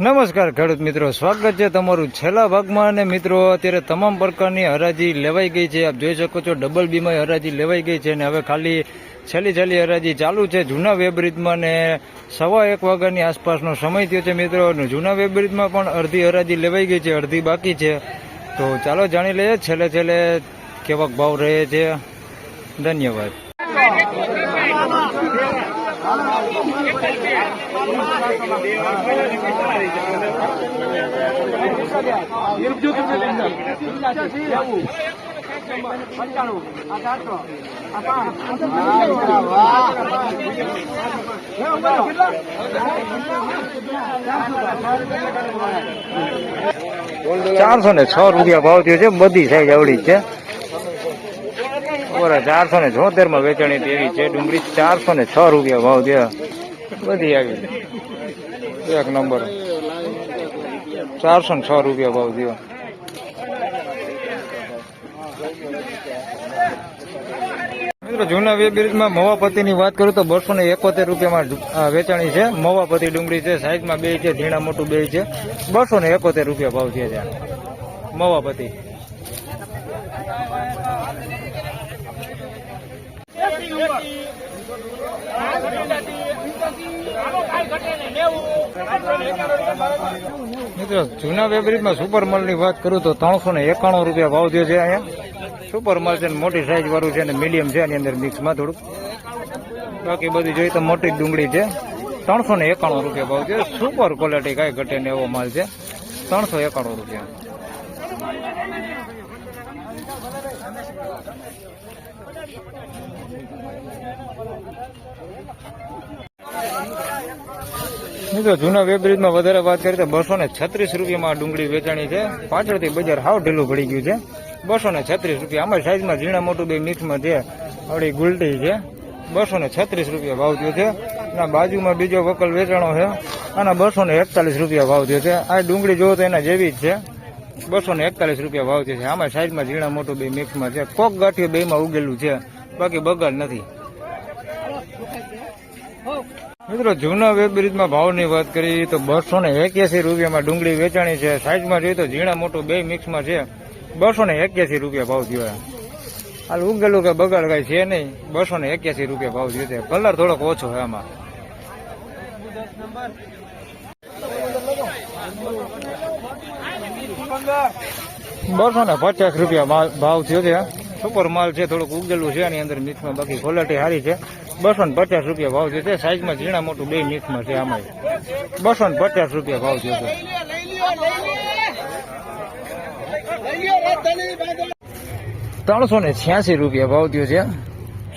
નમસ્કાર ખેડૂત મિત્રો, સ્વાગત છે તમારું છેલ્લા ભાગમાં અને મિત્રો, અત્યારે તમામ પ્રકારની હરાજી લેવાઈ ગઈ છે. આપ જોઈ શકો છો, ડબલ બીમાં હરાજી લેવાઈ ગઈ છે અને હવે ખાલી છેલ્લી છેલ્લી હરાજી ચાલુ છે જૂના વેબ્રિજમાં ને સવા એક વાગ્યાની આસપાસનો સમય થયો છે મિત્રો જૂના વેબ્રિજમાં પણ અડધી હરાજી લેવાઈ ગઈ છે, અડધી બાકી છે. તો ચાલો જાણી લઈએ, છેલ્લે છેલ્લે કેવાક ભાવ રહે છે. ધન્યવાદ. ચારસો ને છ રૂપિયા ભાવ થયો છે બધી સાઈઝ આવડી છે. બરાબર ચારસો ને છોતેરમાં વેચાણી તેવી છે ડુંગળી ચારસો ને છ રૂપિયા ભાવ થયા. બધી આવી એક નંબર. ચારસો ને છ રૂપિયા ભાવ થયો. જૂના વેબ્રિજમાં મવાપતિની વાત કરું તો બસો ને એકોતેર રૂપિયામાં વેચાણી છે. મવાપતિ ડુંગળી છે, સાઈઝમાં બે છે, ઝીણા મોટું બે છે. બસો ને એકોતેર રૂપિયા ભાવ છે. મવાપતિ. મિત્રો, જૂના વેબ્રિજમાં સુપર માલની વાત કરું તો ત્રણસો ને એકાણું રૂપિયા ભાવ થયો છે અહીંયા. સુપર માલ છે મોટી સાઈઝ વાળું છે ને મીડિયમ છે, એની અંદર મિક્સમાં થોડુંક. બાકી બધી જોઈએ તો મોટી ડુંગળી છે. ત્રણસો ને એકાણું રૂપિયા ભાવ છે સુપર ક્વોલિટી કાંઈ ઘટે એવો માલ છે. ત્રણસો એકાણું રૂપિયા. મિત્રો, જૂના વેબ્રિજમાં વધારે વાત કરીએ તો બસો ને છત્રીસ રૂપિયામાં ડુંગળી વેચાણી છે. પાછળથી બજાર હાવ ઢીલું પડી ગયું છે. બસો ને છત્રીસ રૂપિયા. અમારી સાઈઝમાં ઝીણા મોટું બે મિક્સમાં છે. અડી ગુલટી છે. બસો ને છત્રીસ રૂપિયા ભાવ થયો છે. અને બાજુમાં બીજો વકલ વેચાણો છે. અને બસો ને એકતાલીસ રૂપિયા ભાવ થયો છે. આ ડુંગળી જોવો તો એના જેવી જ છે. બસો ને એકતાલીસ રૂપિયા ભાવ છે. આમાં સાઈઝમાં ઝીણા મોટું બે મિક્સમાં છે. કોક ગાંઠિયું બેમાં ઉગેલું છે. બાકી બગાડ નથી. મિત્રો, જૂના વેબ બ્રિજમાં ભાવની વાત કરીએ તો બસો ને એક્યાસી રૂપિયામાં ડુંગળી વેચાણી છે. સાઈઝમાં જોઈએ તો ઝીણા મોટું બે મિક્સમાં છે. બસો ને એક્યાસી રૂપિયા ભાવ થયો હાલ ઉગેલું કે બગાડ કઈ છે નહીં. બસો ને એક્યાસી રૂપિયા ભાવ થયો છે. કલર થોડોક ઓછો છે આમાં. બસો ને પચાસ રૂપિયા ભાવ થયો છે. સુપર માલ છે, થોડુંક ઉગેલું છે એની અંદર મિક્સમાં બાકી ક્વોલિટી સારી છે. બસો ને પચાસ રૂપિયા ભાવ થયો છે સાઈઝમાં ઝીણા મોટું બે મિક્સમાં છે આમાં. બસો ને પચાસ રૂપિયા ભાવ થયો છે. ત્રણસો ને છ્યાસી રૂપિયા ભાવ થયો છે.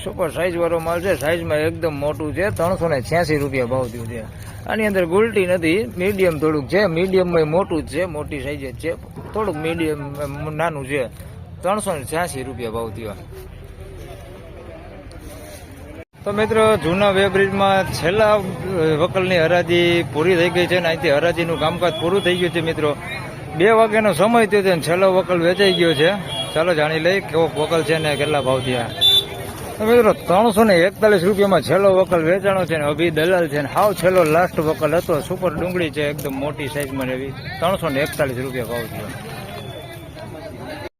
સુપર સાઈઝ વાળો માલ છે. સાઈઝમાં એકદમ મોટું છે. ત્રણસો ને છ્યાસી રૂપિયા ભાવ થયું છે. આની અંદર ગુલટી નથી. મીડિયમ થોડુંક છે. મીડિયમમાં મોટું જ છે. મોટી સાઈઝ જ છે. થોડુંક મીડિયમ નાનું છે. ત્રણસો ને છ્યાસી રૂપિયા ભાવ થયો. તો મિત્રો, જૂના વેબ્રિજમાં છેલ્લા વકલની હરાજી પૂરી થઈ ગઈ છે ને અહીંથી હરાજીનું કામકાજ પૂરું થઈ ગયું છે મિત્રો. બે વાગ્યાનો સમય થયો છે ને છેલ્લો વકલ વેચાઈ ગયો છે. ચાલો જાણી લઈ કેવો વકલ છે ને કેટલા ભાવ થયા. મિત્રો, ત્રણસો ને એકતાલીસ રૂપિયામાં છેલ્લો વકલ વેચાણો છે ને અભી દલાલ છે ને હાવ છેલ્લો લાસ્ટ વકલ હતો. સુપર ડુંગળી છે, એકદમ મોટી સાઈઝમાં એવી ત્રણસો ને એકતાલીસ રૂપિયા ભાવ થયો.